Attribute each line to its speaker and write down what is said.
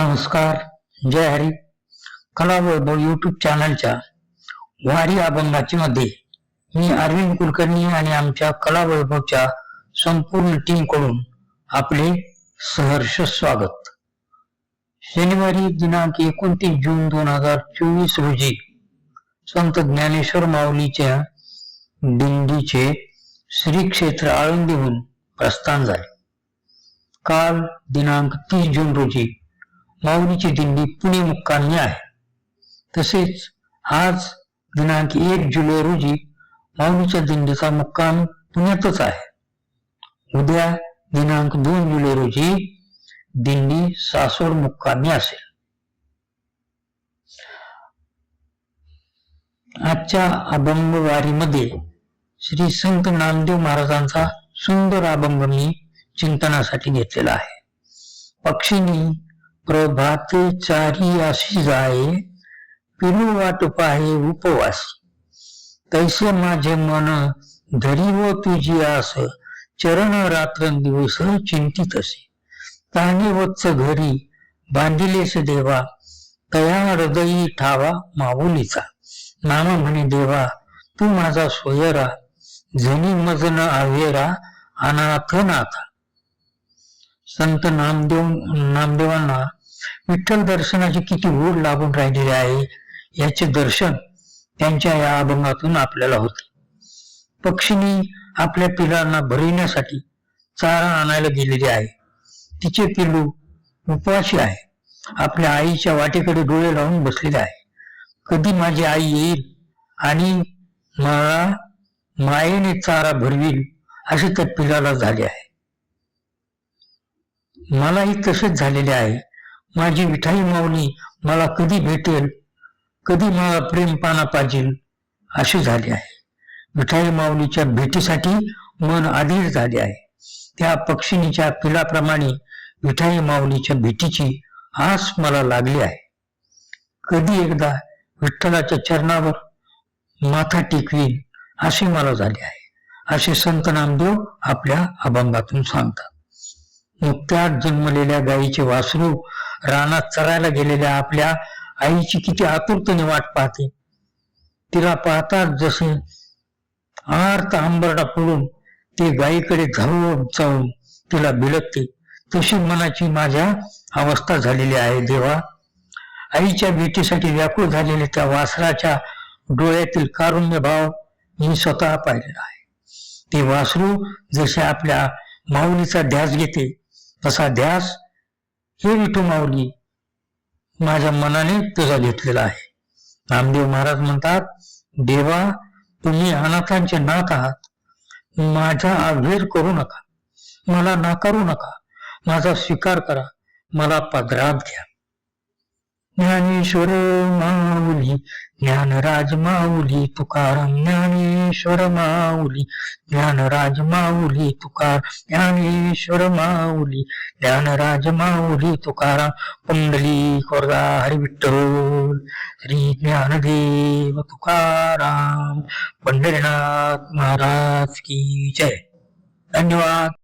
Speaker 1: नमस्कार जय हरी. कला वैभव युट्यूब चॅनलच्या वारी अभंगाची मध्ये मी अरविंद कुलकर्णी आणि आमच्या कला वैभवच्या संपूर्ण टीमकडून आपले सहर्ष स्वागत. शनिवारी दिनांक एकोणतीस जून दोन हजार चोवीस रोजी संत ज्ञानेश्वर माऊलीच्या दिंडीचे श्री क्षेत्र आळंदीहून प्रस्थान झाले. काल दिनांक तीस जून रोजी माऊलीची दिंडी पुणे मुक्कामी आहे. तसेच आज दिनांक एक जुलै रोजी माऊलीच्या दिंडीचा मुक्काम पुण्यातच आहे. उद्या दिनांक दोन जुलै रोजी दिंडी सासोड मुक्कामी असेल. आजच्या अभंग वारीमध्ये श्री संत नामदेव महाराजांचा सुंदर अभंग मी चिंतनासाठी घेतलेला आहे. पक्षींनी प्रभाते चारी अशी जाये पिलू वाट पाहे उपवास. तैसे माझे मन धरी व तुझी आस चरण रात्र दिवस चिंतित असे. ताने वत्स घरी बांधिलेस देवा तया हृदयी ठावा माऊलीचा. नाम म्हणे देवा तू माझा सोयरा झनी मजन आवेरा अनाथ नाथा संत नामदेव नामदेवांना विठ्ठल दर्शनाची किती ओढ लागून राहिलेली आहे याचे दर्शन त्यांच्या या अभंगातून आपल्याला होते. पक्षिणी आपल्या पिलांना भरविण्यासाठी चारा आणायला गेलेली आहे. तिचे पिल्लू उपवाशी आहे. आपल्या आईच्या वाटेकडे डोळे लावून बसलेले आहे. कधी माझी आई येईल आणि मला मायेने चारा भरवील असे त्या पिलाला झाले आहे. मलाही तसेच झालेले आहे. माझी विठाई माऊली मला कधी भेटेल? कधी मला प्रेम पाना पाजेल? असे झाले आहे. विठाई माऊलीच्या भेटीसाठी मन आधीर झाले आहे. त्या पक्षिणीच्या पिलाप्रमाणे विठाई माऊलीच्या भेटीची आस मला लागली आहे. कधी एकदा विठ्ठलाच्या चरणावर माथा टेकवीन असे मला झाले आहे. असे संत नामदेव आपल्या अभंगातून सांगतात. नुकत्याच जन्मलेल्या गायीचे वासरू रानात चरायला गेलेल्या आपल्या आईची किती आतुरतेने वाट पाहते. तिला पाहतात जसे आर्त आंबरडा पडून ते गायीकडे धावून जाऊन तिला भिडकते तशी मनाची माझ्या अवस्था झालेली आहे देवा. आईच्या भेटीसाठी व्याकुळ झालेल्या त्या वासराच्या डोळ्यातील कारुण्य भाव मी स्वतः पाहिलेला आहे. ते वासरू जसे आपल्या माऊलीचा ध्यास घेते तसा ध्यास हे विठू माऊली माझ्या मनाने तुझा घेतलेला आहे. नामदेव महाराज म्हणतात देवा तुम्ही अनाथांचे नाथ आहात. माझा अभेर करू नका. मला नाकारू नका. माझा स्वीकार करा. मला पदरात घ्या. ज्ञानेश्वर माऊली ज्ञानराज माऊली तुकाराम ज्ञानेश्वर माऊली ज्ञानराज माऊली तुकार ज्ञानेश्वर माऊली ज्ञानराज माऊली तुकाराम कुंडली कोरदा हरिविठ्ठल श्री ज्ञानदेव तुकाराम पंढरीनाथ महाराज की जय. धन्यवाद.